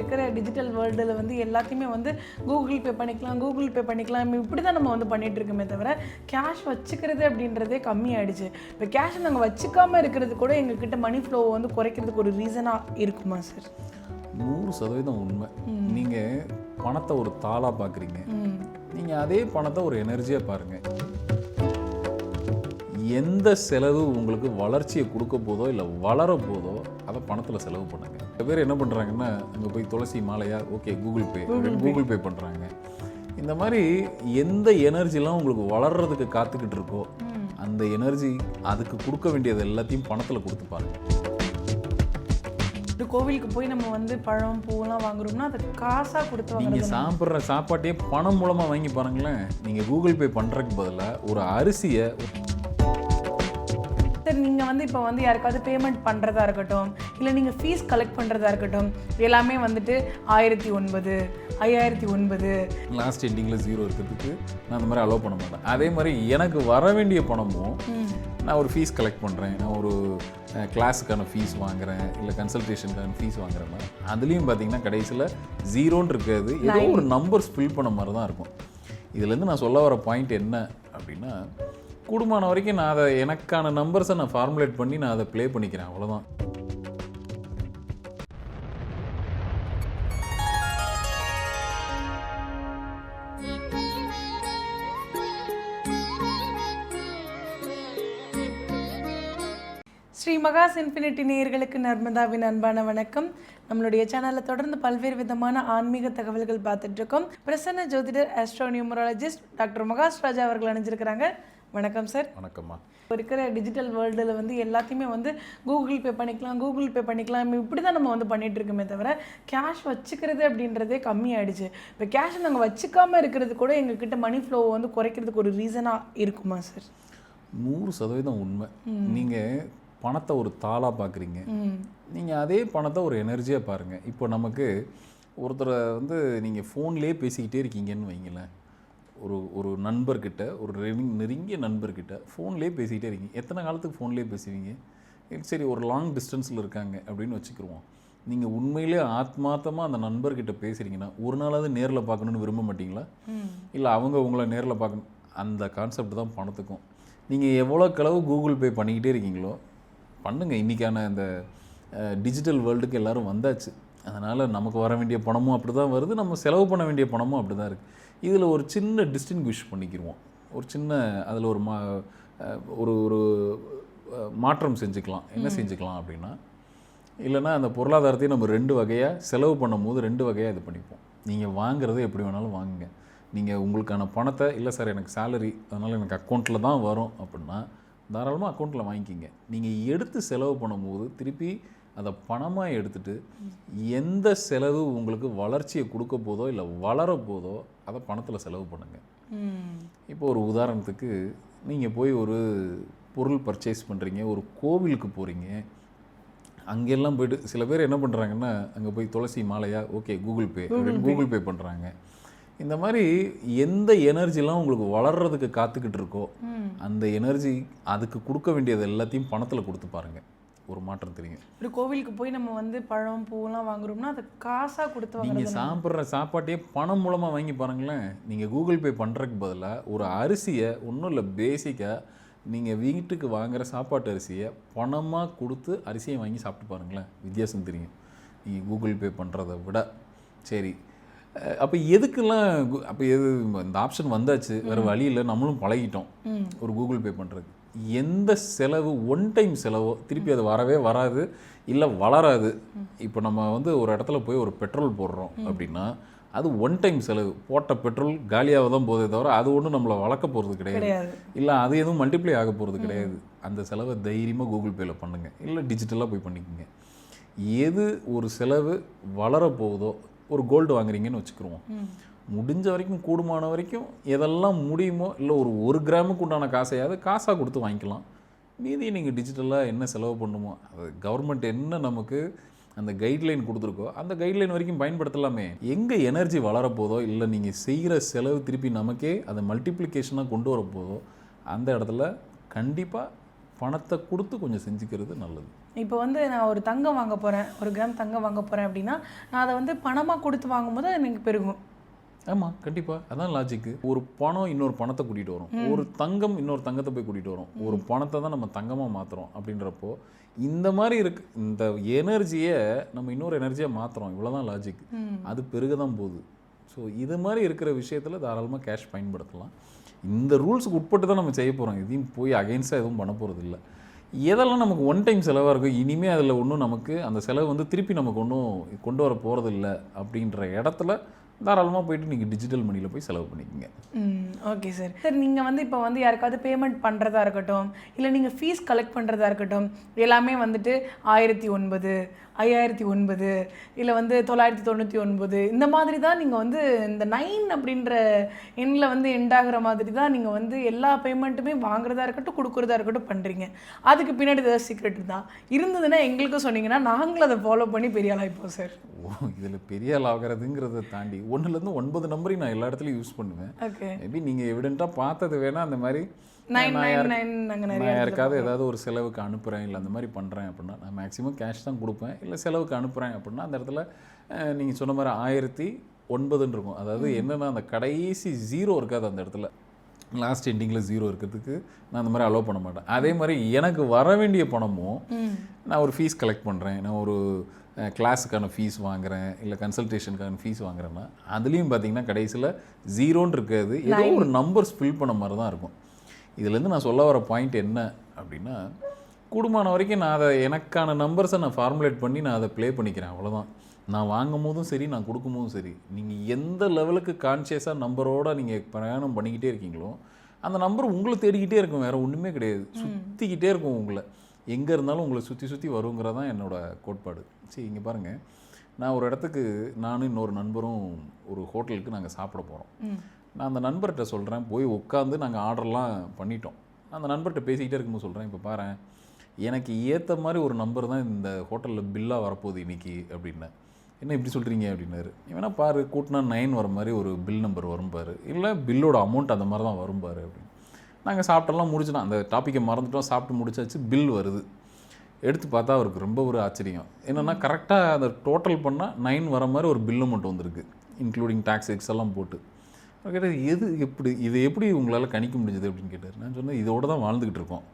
இருக்கிற டிஜிட்டல் வேர்ல்டில் வந்து எல்லாத்தையுமே வந்து கூகுள் பே பண்ணிக்கலாம் கூகுள் பே பண்ணிக்கலாம். இப்படி தான் நம்ம வந்து பண்ணிட்டு இருக்கோமே தவிர கேஷ் வச்சுக்கிறது அப்படின்றதே கம்மியாயிடுச்சு. இப்போ கேஷ் நாங்கள் வச்சுக்காம இருக்கிறது கூட எங்ககிட்ட மணி ஃப்ளோவை வந்து குறைக்கிறதுக்கு ஒரு ரீசனாக இருக்குமா சார் நூறு சதவீதம் உண்மை. நீங்கள் பணத்தை ஒரு தாளாக பார்க்குறீங்க நீங்கள் அதே பணத்தை ஒரு எனர்ஜியாக பாருங்கள் எந்த செலவு உங்களுக்கு வளர்ச்சியை கொடுக்க போதோ இல்லை வளர போதோ அதை பணத்தில் செலவு பண்ணுங்க. பேர் என்ன பண்ணுறாங்கன்னா அங்கே போய் துளசி மாலையா okay google pay google pay பண்ணுறாங்க இந்த மாதிரி எந்த எனர்ஜிலாம் உங்களுக்கு வளர்றதுக்கு காத்துக்கிட்டு இருக்கோ அந்த எனர்ஜி அதுக்கு கொடுக்க வேண்டியது எல்லாத்தையும் பணத்தில் கொடுத்து பாருங்க. கோவிலுக்கு போய் நம்ம வந்து பழம் பூவெல்லாம் வாங்குறோம்னா அது காசாக கொடுத்து நீங்கள் சாப்பிட்ற சாப்பாட்டையே பணம் மூலமாக வாங்கி பாருங்களேன். நீங்கள் கூகுள் பே பண்ணுறதுக்கு பதிலாக ஒரு அரிசியை சார் நீங்கள் வந்து இப்போ வந்து யாருக்காவது பேமெண்ட் பண்ணுறதா இருக்கட்டும் இல்லை நீங்கள் ஃபீஸ் கலெக்ட் பண்ணுறதா இருக்கட்டும் எல்லாமே வந்துட்டு ஆயிரத்தி ஒன்பது ஐயாயிரத்தி ஒன்பது. லாஸ்ட் எண்டிங்கில் ஜீரோ இருக்கிறதுக்கு நான் அந்த மாதிரி அலோவ் பண்ண மாட்டேன். அதே மாதிரி எனக்கு வர வேண்டிய பணமும் நான் ஒரு ஃபீஸ் கலெக்ட் பண்ணுறேன் நான் ஒரு கிளாஸுக்கான ஃபீஸ் வாங்குறேன் இல்லை கன்சல்டேஷனுக்கான ஃபீஸ் வாங்குறேன்னா அதுலேயும் பார்த்தீங்கன்னா கடைசியில் ஜீரோன்னு இருக்காது. ஏதோ ஒரு நம்பர்ஸ் ஃபில் பண்ண மாதிரி தான் இருக்கும் இதுலேருந்து நான் சொல்ல வர பாயிண்ட் என்ன அப்படின்னா கூடுமான வரைக்கும் நான் அதை எனக்கான நம்பர்ஸை நான் ஃபார்முலேட் பண்ணி நான் அதை ப்ளே பண்ணிக்கிறேன் அவ்வளோதான் ஸ்ரீ மகாஸ் இன்ஃபினிட்டி நேயர்களுக்கு நர்மதாவின் அன்பான வணக்கம். நம்மளுடைய சேனலில் தொடர்ந்து பல்வேறு விதமான ஆன்மீக தகவல்கள் பார்த்துட்டு இருக்கோம். பிரசன்ன ஜோதிடர் astro numerologist doctor Mahas Raja அவர்கள் அணிஞ்சிருக்கிறாங்க. வணக்கம் சார் வணக்கம்மா. இப்போ இருக்கிற டிஜிட்டல் வேர்ல்டில் வந்து எல்லாத்தையுமே வந்து கூகுள் பே பண்ணிக்கலாம் கூகுள் பே பண்ணிக்கலாம் இப்படி தான் நம்ம வந்து பண்ணிட்டு இருக்கோமே தவிர கேஷ் வச்சுக்கிறது அப்படின்றதே கம்மியாயிடுச்சு. இப்போ கேஷ் நாங்கள் வச்சுக்காம இருக்கிறது கூட எங்ககிட்ட மணி ஃப்ளோவை வந்து குறைக்கிறதுக்கு ஒரு ரீசனாக இருக்குமா சார் நூறு சதவீதம் உண்மை. நீங்கள் பணத்தை ஒரு தாளாக பார்க்குறீங்க நீங்கள் அதே பணத்தை ஒரு எனர்ஜியாக பாருங்கள் இப்போ நமக்கு ஒருத்தரை வந்து நீங்கள் ஃபோன்லேயே பேசிக்கிட்டே இருக்கீங்கன்னு வைங்களேன். ஒரு ஒரு நண்பர்கிட்ட ஒரு நெருங்- நெருங்கிய நண்பர்கிட்ட ஃபோன்லேயே பேசிக்கிட்டே இருக்கீங்க. எத்தனை காலத்துக்கு ஃபோன்லேயே பேசுவீங்க? சரி ஒரு லாங் டிஸ்டன்ஸில் இருக்காங்க அப்படின்னு வச்சுக்கிருவோம். நீங்கள் உண்மையிலே ஆத்மார்த்தமாக அந்த நண்பர்கிட்ட பேசுகிறீங்கன்னா ஒரு நாளாவது நேரில் பார்க்கணுன்னு விரும்ப மாட்டீங்களா? இல்லை அவங்க உங்களை நேரில் பார்க்கணும். அந்த கான்செப்ட் தான் பணத்துக்கும். நீங்கள் எவ்வளோ களவு கூகுள் பே பண்ணிக்கிட்டே இருக்கீங்களோ பண்ணுங்க. இன்றைக்கான இந்த டிஜிட்டல் வேர்ல்டுக்கு எல்லாரும் வந்தாச்சு. அதனால் நமக்கு வர வேண்டிய பணமும் அப்படி தான் வருது. நம்ம செலவு பண்ண வேண்டிய பணமும் அப்படி தான் இருக்குது இதில் ஒரு சின்ன டிஸ்டிங்விஷ் பண்ணிக்கிருவோம். ஒரு சின்ன அதில் ஒரு மா ஒரு ஒரு மாற்றம் செஞ்சுக்கலாம். என்ன செஞ்சுக்கலாம் அப்படின்னா இல்லைன்னா அந்த பொருளாதாரத்தையும் நம்ம ரெண்டு வகையாக செலவு பண்ணும்போது ரெண்டு வகையாக இது பண்ணிப்போம். நீங்கள் வாங்குறதை எப்படி வேணாலும் வாங்குங்க. நீங்கள் உங்களுக்கான பணத்தை இல்லை சார் எனக்கு சேலரி அதனால் எனக்கு அக்கௌண்ட்டில் தான் வரும் அப்படின்னா தாராளமாக அக்கௌண்ட்டில் வாங்கிக்கிங்க. நீங்கள் எடுத்து செலவு பண்ணும்போது திருப்பி அதை பணமாக எடுத்துட்டு எந்த செலவு உங்களுக்கு வளர்ச்சியை கொடுக்க போதோ இல்லை வளர போதோ அதை பணத்தில் செலவு பண்ணுங்கள் இப்போ ஒரு உதாரணத்துக்கு நீங்கள் போய் ஒரு பொருள் பர்ச்சேஸ் பண்ணுறீங்க ஒரு கோவிலுக்கு போகிறீங்க அங்கெல்லாம் போயிட்டு சில பேர் என்ன பண்ணுறாங்கன்னா அங்கே போய் துளசி மாலையா okay google pay google pay பண்ணுறாங்க இந்த மாதிரி எந்த எனர்ஜிலாம் உங்களுக்கு வளர்றதுக்கு காத்துக்கிட்டு இருக்கோ அந்த எனர்ஜி அதுக்கு கொடுக்க வேண்டியது எல்லாத்தையும் பணத்தில் கொடுத்து பாருங்கள் ஒரு மாற்றம் தெரியும். ஒரு கோவிலுக்கு போய் நம்ம வந்து பழம் பூவெல்லாம் வாங்குறோம்னா அது காசாக கொடுத்து நீங்கள் சாப்பிட்ற சாப்பாட்டையே பணம் மூலமாக வாங்கி பாருங்களேன். நீங்கள் கூகுள் பே பண்ணுறதுக்கு பதிலாக ஒரு அரிசியை ஒன்றும் இல்லை பேசிக்காக நீங்கள் வீட்டுக்கு வாங்குற சாப்பாட்டு அரிசியை பணமாக கொடுத்து அரிசியை வாங்கி சாப்பிட்டு பாருங்களேன். வித்தியாசம் தெரியும். நீங்கள் கூகுள் பே பண்ணுறத விட. சரி அப்போ எதுக்கெல்லாம் அப்போ எது இந்த ஆப்ஷன் வந்தாச்சு வேறு வழி இல்லை நம்மளும் பழகிட்டோம். ஒரு கூகுள் பே பண்ணுறதுக்கு எந்த செலவு ஒன் டைம் செலவோ திருப்பி அது வரவே வராது இல்லை வளராது. இப்போ நம்ம வந்து ஒரு இடத்துல போய் ஒரு பெட்ரோல் போடுறோம் அப்படின்னா அது ஒன் டைம் செலவு. போட்ட பெட்ரோல் காலியாக தான் போதே தவிர அது ஒன்றும் நம்மளை வளர்க்க போகிறது கிடையாது. இல்லை அது எதுவும் மல்டிப்ளை ஆக போகிறது கிடையாது. அந்த செலவை தைரியமாக கூகுள் பேயில் பண்ணுங்கள் இல்லை டிஜிட்டலாக போய் பண்ணிக்கோங்க. எது ஒரு செலவு வளர போகுதோ ஒரு கோல்டு வாங்குறீங்கன்னு வச்சுக்கிருவோம். முடிஞ்ச வரைக்கும் கூடுமான வரைக்கும் எதெல்லாம் முடியுமோ இல்லை ஒரு ஒரு கிராமுக்கு உண்டான காசையாவது காசாக கொடுத்து வாங்கிக்கலாம். மீதி நீங்கள் டிஜிட்டலாக என்ன செலவு பண்ணுமோ அது கவர்மெண்ட் என்ன நமக்கு அந்த கைட்லைன் கொடுத்துருக்கோ அந்த கைட்லைன் வரைக்கும் பயன்படுத்தலாமே. எங்கே எனர்ஜி வளரப்போதோ இல்லை நீங்கள் செய்கிற செலவு திருப்பி நமக்கே அதை மல்டிப்ளிகேஷனாக கொண்டு வரப்போதோ அந்த இடத்துல கண்டிப்பாக பணத்தை கொடுத்து கொஞ்சம் செஞ்சுக்கிறது நல்லது. இப்போ வந்து நான் ஒரு தங்கம் வாங்க போகிறேன் ஒரு கிராம் தங்கம் வாங்க போகிறேன் அப்படின்னா நான் அதை வந்து பணமாக கொடுத்து வாங்கும்போது எனக்கு பெருகும். ஆமாம் கண்டிப்பாக அதான் லாஜிக்கு ஒரு பணம் இன்னொரு பணத்தை கூட்டிகிட்டு வரும். ஒரு தங்கம் இன்னொரு தங்கத்தை போய் கூட்டிகிட்டு வரும். ஒரு பணத்தை தான் நம்ம தங்கமாக மாற்றுறோம் அப்படின்றப்போ இந்த மாதிரி இருக்கு இந்த எனர்ஜியை நம்ம இன்னொரு எனர்ஜியாக மாற்றுறோம் இவ்வளோதான் லாஜிக் அது பெருக தான் போகுது. ஸோ இது மாதிரி இருக்கிற விஷயத்தில் தாராளமாக கேஷ் பயன்படுத்தலாம். இந்த ரூல்ஸுக்கு உட்பட்டு தான் நம்ம செய்ய போகிறோம் இதையும் போய் அகைன்ஸ்டாக எதுவும் பண்ண போகிறது இல்லை எதெல்லாம் நமக்கு ஒன் டைம் செலவாக இருக்கும் இனிமேல் அதில் ஒன்றும் நமக்கு அந்த செலவு வந்து திருப்பி நமக்கு ஒன்றும் கொண்டு வர போகிறது இல்லை அப்படின்ற இடத்துல தாராளமாக போயிட்டு நீங்கள் டிஜிட்டல் மணியில் போய் செலவு பண்ணிக்கோங்க. ஓகே சார் சார் நீங்கள் வந்து இப்போ வந்து யாருக்காவது பேமெண்ட் பண்ணுறதா இருக்கட்டும் இல்லை நீங்கள் ஃபீஸ் கலெக்ட் பண்ணுறதா இருக்கட்டும் எல்லாமே வந்துட்டு ஆயிரத்தி ஒன்பது ஐயாயிரத்தி ஒன்பது இல்லை வந்து தொள்ளாயிரத்தி தொண்ணூற்றி ஒன்பது இந்த மாதிரி தான் நீங்கள் வந்து இந்த நைன் அப்படின்ற எண்ணில் வந்து எண்ட் ஆகுற மாதிரி தான் நீங்கள் வந்து எல்லா பேமெண்ட்டுமே வாங்குறதா இருக்கட்டும் கொடுக்குறதா இருக்கட்டும் பண்ணுறீங்க அதுக்கு பின்னாடி ஏதாவது சீக்ரெட் தான் இருந்ததுன்னா எங்களுக்கும் சொன்னீங்கன்னா நாங்களும் அதை ஃபாலோ பண்ணி பெரிய ஆளாயிப்போம் சார் ஓ இதில் பெரிய ஆள் ஆகிறதுங்கிறத தாண்டி ஒன்றுலேருந்து ஒன்பது நம்பரையும் நான் எல்லா இடத்துலையும் யூஸ் பண்ணுவேன். மேபி நீங்கள் எவிடெண்ட்டாக பார்த்தது வேணால் அந்த மாதிரி நைன் யாருக்காவது ஏதாவது ஒரு செலவுக்கு அனுப்புகிறேன் இல்லை அந்த மாதிரி பண்ணுறேன் அப்படின்னா நான் மேக்ஸிமம் கேஷ் தான் கொடுப்பேன். இல்லை செலவுக்கு அனுப்புகிறேன் அப்படின்னா அந்த இடத்துல நீங்கள் சொன்ன மாதிரி ஆயிரத்தி ஒன்பதுன்னு இருக்கும். அதாவது என்னென்னா அந்த கடைசி ஜீரோ இருக்காது அந்த இடத்துல. லாஸ்ட் எண்டிங்கில் ஜீரோ இருக்கிறதுக்கு நான் அந்த மாதிரி அலோவ் பண்ண மாட்டேன். அதே மாதிரி எனக்கு வர வேண்டிய பணமும் நான் ஒரு ஃபீஸ் கலெக்ட் பண்ணுறேன் நான் ஒரு கிளாஸுக்கான ஃபீஸ் வாங்குறேன். இல்லை கன்சல்டேஷனுக்கான ஃபீஸ் வாங்குறேன்னா அதுலேயும் பார்த்தீங்கன்னா கடைசியில் ஜீரோன்னு இருக்காது. ஏதோ ஒரு நம்பர்ஸ் ஃபில் பண்ண மாதிரி தான் இருக்கும். இதுலேருந்து நான் சொல்ல வர பாயிண்ட் என்ன அப்படின்னா கூடுமான வரைக்கும் நான் அதை எனக்கான நம்பர்ஸை நான் ஃபார்முலேட் பண்ணி நான் அதை ப்ளே பண்ணிக்கிறேன் அவ்வளோதான் நான் வாங்கும் போதும் சரி நான் கொடுக்கும் போதும் சரி. நீங்கள் எந்த லெவலுக்கு கான்ஷியஸாக நம்பரோட நீங்கள் பிரயாணம் பண்ணிக்கிட்டே இருக்கீங்களோ அந்த நம்பர் உங்களை தேடிக்கிட்டே இருக்கும் வேறு ஒன்றுமே கிடையாது. சுற்றிக்கிட்டே இருக்கும் உங்களை. எங்கே இருந்தாலும் உங்களை சுற்றி சுற்றி வருங்கிறது தான் என்னோட கோட்பாடு. சரி இங்கே பாருங்கள் நான் ஒரு இடத்துக்கு நானும் இன்னொரு நண்பரும் ஒரு ஹோட்டலுக்கு நாங்கள் சாப்பிட போகிறோம் நான் அந்த நண்பர்கிட்ட சொல்கிறேன் போய் உட்காந்து நாங்கள் ஆர்டர்லாம் பண்ணிட்டோம். நான் அந்த நண்பர்கிட்ட பேசிக்கிட்டே இருக்கும்போது சொல்கிறேன் இப்போ பாரேன் எனக்கு ஏற்ற மாதிரி ஒரு நம்பர் தான் இந்த ஹோட்டலில் பில்லாக வரப்போகுது இன்னைக்கு அப்படின்னேன் என்ன இப்படி சொல்கிறீங்க அப்படின்னாரு. வேணால் பாரு கூட்டினா நைன் வர மாதிரி ஒரு பில் நம்பர் வரும் பாரு. இல்லை பில்லோட அமௌண்ட் அந்த மாதிரி தான் வரும் பாரு அப்படின்னு. நாங்கள் சாப்பிட்டெல்லாம் முடிச்சிட்டோம். அந்த டாப்பிக்கை மறந்துட்டோம். சாப்பிட்டு முடிச்சாச்சு பில் வருது. எடுத்து பார்த்தா அவருக்கு ரொம்ப ஒரு ஆச்சரியம். என்னென்னா கரெக்டாக அந்த டோட்டல் பண்ணால் நைன் வர மாதிரி ஒரு பில்லு மட்டும் வந்திருக்கு இன்க்ளூடிங் டேக்ஸ் எக்ஸ் எல்லாம் போட்டு. கேட்டார் எது எப்படி இது எப்படி உங்களால் கணிக்க முடிஞ்சது? அப்படின்னு கேட்டார். நான் சொன்னேன் இதோடு தான் வாழ்ந்துக்கிட்டு இருக்கோம்.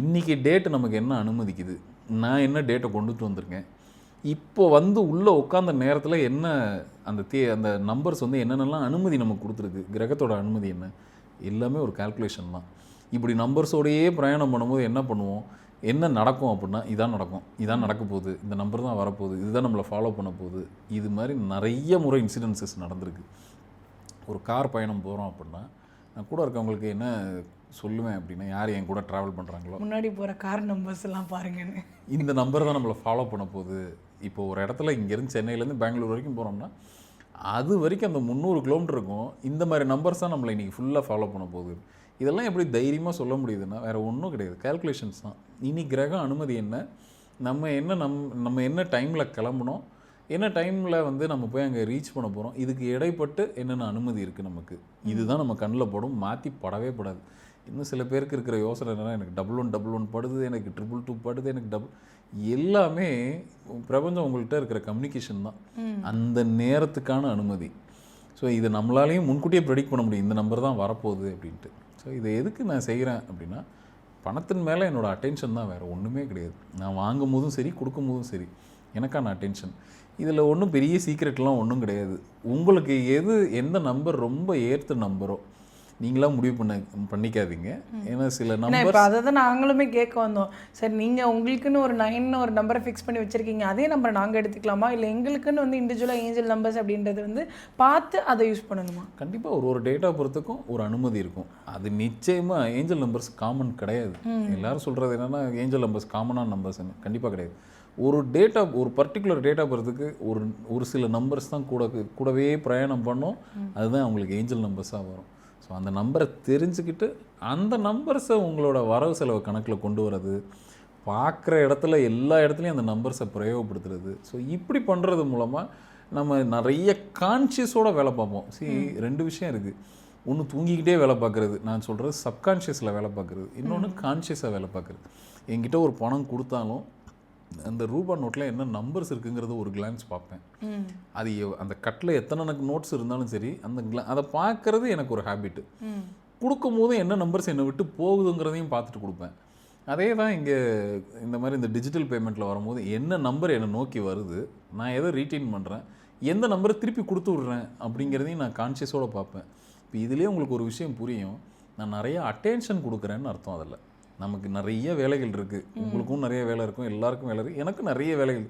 இன்றைக்கி டேட்டு நமக்கு என்ன அனுமதிக்குது? நான் என்ன டேட்டை கொண்டுட்டு வந்திருக்கேன்? இப்போ வந்து உள்ளே உட்காந்த நேரத்தில் என்ன அந்த தே அந்த நம்பர்ஸ் வந்து என்னென்னலாம் அனுமதி நமக்கு கொடுத்துருக்கு? கிரகத்தோட அனுமதி என்ன? எல்லாமே ஒரு கால்குலேஷன் தான். இப்படி நம்பர்ஸோடையே பிரயாணம் பண்ணும்போது என்ன பண்ணுவோம்? என்ன நடக்கும் அப்படின்னா இதான் நடக்கும். இதான் நடக்க போகுது. இந்த நம்பர் தான் வரப்போகுது. இதுதான் நம்மளை ஃபாலோ பண்ண போகுது. இது மாதிரி நிறைய முறை இன்சிடென்சஸ் நடந்திருக்கு. ஒரு கார் பயணம் போகிறோம் அப்படின்னா நான் கூட இருக்கவங்களுக்கு என்ன சொல்லுவேன் அப்படின்னா யார் என் கூட ட்ராவல் பண்ணுறாங்களோ முன்னாடி போகிற கார் நம்பர்ஸ் எல்லாம் பாருங்கன்னு இந்த நம்பர் தான் நம்மளை ஃபாலோ பண்ண போகுது. இப்போ ஒரு இடத்துல இங்கேருந்து சென்னையிலேருந்து பெங்களூர் வரைக்கும் போகிறோம்னா அது வரைக்கும் அந்த முந்நூறு கிலோமீட்டர் இருக்கும். இந்த மாதிரி நம்பர்ஸ் தான் நம்மளை இன்றைக்கி ஃபுல்லாக ஃபாலோ பண்ண போகுது. இதெல்லாம் எப்படி தைரியமாக சொல்ல முடியுதுன்னா வேறு ஒன்றும் கிடையாது. கால்குலேஷன்ஸ் தான். இனி கிரகம் அனுமதி என்ன? நம்ம என்ன நம் நம்ம என்ன டைமில் கிளம்பணும் என்ன டைமில் வந்து நம்ம போய் அங்கே ரீச் பண்ண போகிறோம் இதுக்கு இடைப்பட்டு என்னென்ன அனுமதி இருக்குது நமக்கு? இதுதான் நம்ம கண்ணில் படும் மாற்றி படவே படாது. இன்னும் சில பேருக்கு இருக்கிற யோசனை என்னன்னா எனக்கு டபுள் ஒன் டபுள் ஒன் படுது எனக்கு ட்ரிபிள் டூ படுது எனக்கு டபுள் எல்லாமே பிரபஞ்சம் உங்கள்கிட்ட இருக்கிற கம்யூனிகேஷன் தான். அந்த நேரத்துக்கான அனுமதி. ஸோ இது நம்மளாலையும் முன்கூட்டியே ப்ரெடிக்ட் பண்ண முடியும். இந்த நம்பர் தான் வரப்போகுது அப்படின்ட்டு. ஸோ இதை எதுக்கு நான் செய்கிறேன் அப்படின்னா பணத்தின் மேலே என்னோட அட்டென்ஷன் தான் வேறு ஒன்றுமே கிடையாது. நான் வாங்கும் போதும் சரி கொடுக்கும் போதும் சரி. எனக்கான அட்டென்ஷன் இதில் ஒன்றும் பெரிய சீக்ரெட்லாம் ஒன்றும் கிடையாது. உங்களுக்கு எது எந்த நம்பர் ரொம்ப ஏற்ற நம்பரோ நீங்களாம் முடிவு பண்ண பண்ணிக்காதீங்க. ஏன்னா சில நம்பர் இப்போ அதை தான் நாங்களுமே கேட்க வந்தோம். சார் நீங்கள் உங்களுக்குன்னு ஒரு நைன் ஒரு நம்பரை ஃபிக்ஸ் பண்ணி வச்சுருக்கீங்க. அதே நம்பரை நாங்கள் எடுத்துக்கலாமா? இல்லை எங்களுக்குன்னு வந்து இண்டிவிஜுவலாக ஏஞ்சல் நம்பர்ஸ் அப்படின்றது வந்து பார்த்து அதை யூஸ் பண்ணணுமா? கண்டிப்பாக ஒரு ஒரு டேட்டா பொறுத்துக்கும் ஒரு அனுமதி இருக்கும். அது நிச்சயமாக ஏஞ்சல் நம்பர்ஸ் காமன் கிடையாது. எல்லாரும் சொல்கிறது என்னென்னா ஏஞ்சல் நம்பர்ஸ் காமனான நம்பர்ஸ் கண்டிப்பாக கிடையாது. ஒரு டேட்டா ஒரு பர்டிகுலர் டேட்டா பொறுத்துக்கு ஒரு ஒரு சில நம்பர்ஸ் தான் கூட கூடவே பிரயாணம் பண்ணோம். அதுதான் அவங்களுக்கு ஏஞ்சல் நம்பர்ஸாக வரும். ஸோ அந்த நம்பரை தெரிஞ்சுக்கிட்டு அந்த நம்பர்ஸை உங்களோட வரவு செலவு கணக்கில் கொண்டு வர்றது பார்க்குற இடத்துல எல்லா இடத்துலையும் அந்த நம்பர்ஸை பிரயோகப்படுத்துறது. ஸோ இப்படி பண்ணுறது மூலமாக நம்ம நிறைய கான்ஷியஸோட வேலை பார்ப்போம். See ரெண்டு விஷயம் இருக்குது ஒன்று தூங்கிக்கிட்டே வேலை பார்க்குறது நான் சொல்கிறது சப்கான்ஷியஸில் வேலை பார்க்குறது. இன்னொன்று கான்ஷியஸாக வேலை பார்க்குறது. என்கிட்ட ஒரு பணம் கொடுத்தாலும் அந்த ரூபா நோட்டில் என்ன நம்பர்ஸ் இருக்குங்கிறது ஒரு கிளான்ஸ் பார்ப்பேன். அது அந்த கட்டில் எத்தனை எனக்கு நோட்ஸ் இருந்தாலும் சரி அந்த gla- அதை பார்க்கறது எனக்கு ஒரு ஹேபிட்டு ம். கொடுக்கும்போது என்ன நம்பர்ஸ் என்னை விட்டு போகுதுங்கிறதையும் பார்த்துட்டு கொடுப்பேன். அதே தான் இங்கே இந்த மாதிரி இந்த டிஜிட்டல் பேமெண்ட்டில் வரும்போது என்ன நம்பர் என்னை நோக்கி வருது நான் எதை ரீட்டைன் பண்ணுறேன் எந்த நம்பரை திருப்பி கொடுத்து விட்றேன் அப்படிங்கிறதையும் நான் கான்ஷியஸோடு பார்ப்பேன். இப்போ இதுலேயே உங்களுக்கு ஒரு விஷயம் புரியும். நான் நிறைய அட்டென்ஷன் கொடுக்குறேன்னு அர்த்தம் அதில். நமக்கு நிறைய வேலைகள் இருக்குது உங்களுக்கும் நிறைய வேலை இருக்கும். எல்லாருக்கும் வேலை இருக்குது எனக்கும் நிறைய வேலைகள்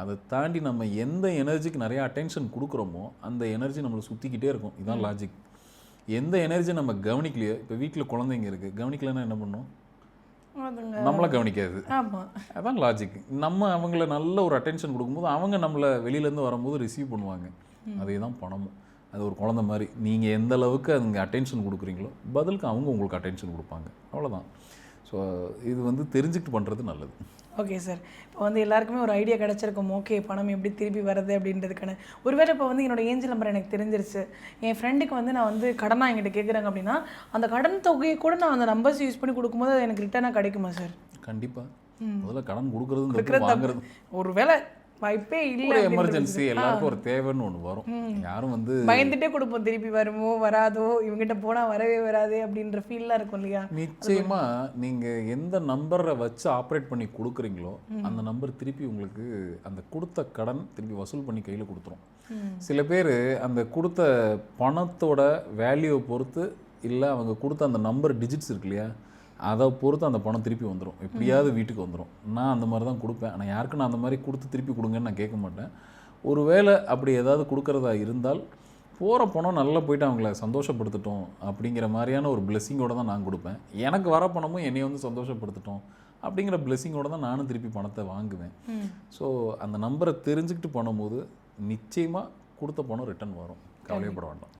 அதை தாண்டி நம்ம எந்த எனர்ஜிக்கு நிறைய அட்டென்ஷன் கொடுக்குறோமோ அந்த எனர்ஜி நம்மளை சுற்றிக்கிட்டே இருக்கும். இதுதான் லாஜிக் எந்த எனர்ஜி நம்ம கவனிக்கலையோ இப்போ வீட்டில் குழந்தைங்க இருக்குது கவனிக்கலைன்னா என்ன பண்ணும்? நம்மளை கவனிக்காது. ஆமா. அதான் லாஜிக் நம்ம அவங்கள நல்ல ஒரு அட்டென்ஷன் கொடுக்கும்போது அவங்க நம்மளை வெளியிலேருந்து வரும்போது ரிசீவ் பண்ணுவாங்க. அதே தான் பணமும். அது ஒரு குழந்தை மாதிரி. நீங்கள் எந்த அளவுக்கு அதுங்க அட்டென்ஷன் கொடுக்குறீங்களோ பதிலுக்கு அவங்க உங்களுக்கு அட்டென்ஷன் கொடுப்பாங்க. அவ்வளோதான் ஸோ இது வந்து தெரிஞ்சுக்கிட்டு பண்ணுறது நல்லது. ஓகே சார் இப்போ வந்து எல்லாருக்குமே ஒரு ஐடியா கிடச்சிருக்கும். ஓகே பணம் எப்படி திருப்பி வருது அப்படின்றதுக்கான. ஒருவேளை இப்போ வந்து என்னோட ஏஞ்சல் நம்பர் எனக்கு தெரிஞ்சிருச்சு. என் ஃப்ரெண்டுக்கு வந்து நான் வந்து கடனாக என்கிட்ட கேட்குறாங்க அப்படின்னா அந்த கடன் தொகையை கூட நான் அந்த நம்பர்ஸ் யூஸ் பண்ணி கொடுக்கும்போது அது எனக்கு ரிட்டர்னாக கிடைக்குமா சார் கண்டிப்பாக முதல்ல கடன் கொடுக்குறது வாங்குறது. ஒருவேளை வாய்ப்பே இல்லை. எமர்ஜென்சி எல்லாருக்கும் ஒரு தேவைன்னு ஒன்று வரும். யாரும் வந்து பயந்துட்டே கொடுப்போம் திருப்பி வருமோ வராதோ இவங்ககிட்ட போனால் வரவே வராதே அப்படின்ற ஃபீல்லாம் இருக்கும் இல்லையா? நிச்சயமா நீங்க எந்த நம்பரை வச்சு ஆப்ரேட் பண்ணி கொடுக்குறீங்களோ அந்த நம்பர் திருப்பி உங்களுக்கு அந்த கொடுத்த கடன் திருப்பி வசூல் பண்ணி கையில கொடுத்துரும். சில பேர் அந்த கொடுத்த பணத்தோட வேல்யூவை பொறுத்து இல்லை அவங்க கொடுத்த அந்த நம்பர் டிஜிட்ஸ் இருக்கு இல்லையா அதை பொறுத்து அந்த பணம் திருப்பி வந்துடும் எப்படியாவது வீட்டுக்கு வந்துடும் நான் அந்த மாதிரி தான் கொடுப்பேன். ஆனால் யாருக்கும் நான் அந்த மாதிரி கொடுத்து திருப்பி கொடுங்கன்னு நான் கேட்க மாட்டேன். ஒருவேளை அப்படி ஏதாவது கொடுக்கறதா இருந்தால் போகிற பணம் நல்லா போயிட்டு அவங்கள சந்தோஷப்படுத்தட்டும் அப்படிங்கிற மாதிரியான ஒரு பிளெஸ்ஸிங்கோட தான் நான் கொடுப்பேன். எனக்கு வர பணமும் என்னை வந்து சந்தோஷப்படுத்தட்டும் அப்படிங்கிற பிளெஸ்ஸிங்கோட தான் நானும் திருப்பி பணத்தை வாங்குவேன். ஸோ அந்த நம்பரை தெரிஞ்சுக்கிட்டு பண்ணும்போது நிச்சயமாக கொடுத்த பணம் ரிட்டர்ன் வரும். கவலையப்பட வேண்டாம்.